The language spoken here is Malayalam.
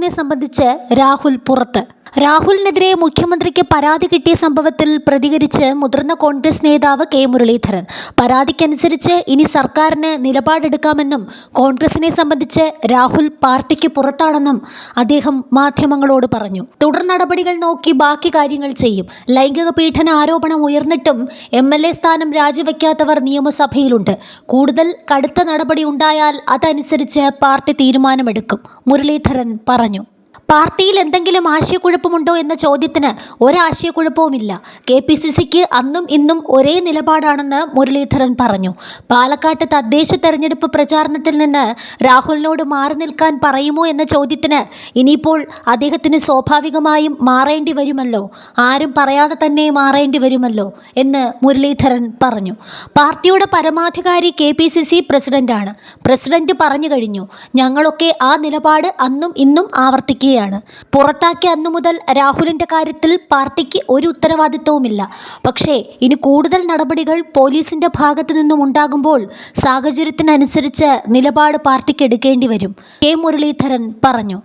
കോൺഗ്രസിനെ സംബന്ധിച്ച് രാഹുൽ പുറത്ത്. രാഹുലിനെതിരെ മുഖ്യമന്ത്രിക്ക് പരാതി കിട്ടിയ സംഭവത്തിൽ പ്രതികരിച്ച് മുതിർന്ന കോൺഗ്രസ് നേതാവ് കെ മുരളീധരൻ. പരാതിക്കനുസരിച്ച് ഇനി സർക്കാരിന് നിലപാടെടുക്കാമെന്നും കോൺഗ്രസിനെ സംബന്ധിച്ച് രാഹുൽ പാർട്ടിക്ക് പുറത്താണെന്നും അദ്ദേഹം മാധ്യമങ്ങളോട് പറഞ്ഞു. തുടർ നടപടികൾ നോക്കി ബാക്കി കാര്യങ്ങൾ ചെയ്യും. ലൈംഗിക പീഡന ആരോപണം ഉയർന്നിട്ടും എം എൽ എ സ്ഥാനം രാജിവെക്കാത്തവർ നിയമസഭയിലുണ്ട്. കൂടുതൽ കടുത്ത നടപടി ഉണ്ടായാൽ അതനുസരിച്ച് പാർട്ടി തീരുമാനമെടുക്കും മുരളീധരൻ പറഞ്ഞു. പാർട്ടിയിൽ എന്തെങ്കിലും ആശയക്കുഴപ്പമുണ്ടോ എന്ന ചോദ്യത്തിന് ഒരാശയക്കുഴപ്പവുമില്ല. കെ പി സി സിക്ക് അന്നും ഇന്നും ഒരേ നിലപാടാണെന്ന് മുരളീധരൻ പറഞ്ഞു. പാലക്കാട്ട് തദ്ദേശ തെരഞ്ഞെടുപ്പ് പ്രചാരണത്തിൽ നിന്ന് രാഹുലിനോട് മാറി നിൽക്കാൻ പറയുമോ എന്ന ചോദ്യത്തിന് ഇനിയിപ്പോൾ അദ്ദേഹത്തിന് സ്വാഭാവികമായും മാറേണ്ടി വരുമല്ലോ. ആരും പറയാതെ തന്നെ മാറേണ്ടി വരുമല്ലോ എന്ന് മുരളീധരൻ പറഞ്ഞു. പാർട്ടിയുടെ പരമാധികാരി കെ പി സി സി പ്രസിഡന്റാണ്. പ്രസിഡന്റ് പറഞ്ഞു കഴിഞ്ഞു ഞങ്ങളൊക്കെ ആ നിലപാട് അന്നും ഇന്നും ആവർത്തിക്കുകയാണ്. പുറത്താക്കിയ അന്നു മുതൽ രാഹുലിന്റെ കാര്യത്തിൽ പാർട്ടിക്ക് ഒരു ഉത്തരവാദിത്വവുമില്ല. പക്ഷേ ഇനി കൂടുതൽ നടപടികൾ പോലീസിന്റെ ഭാഗത്തു നിന്നും ഉണ്ടാകുമ്പോൾ സാഹചര്യത്തിനനുസരിച്ച് നിലപാട് പാർട്ടിക്ക് എടുക്കേണ്ടി വരും. കെ മുരളീധരൻ പറഞ്ഞു.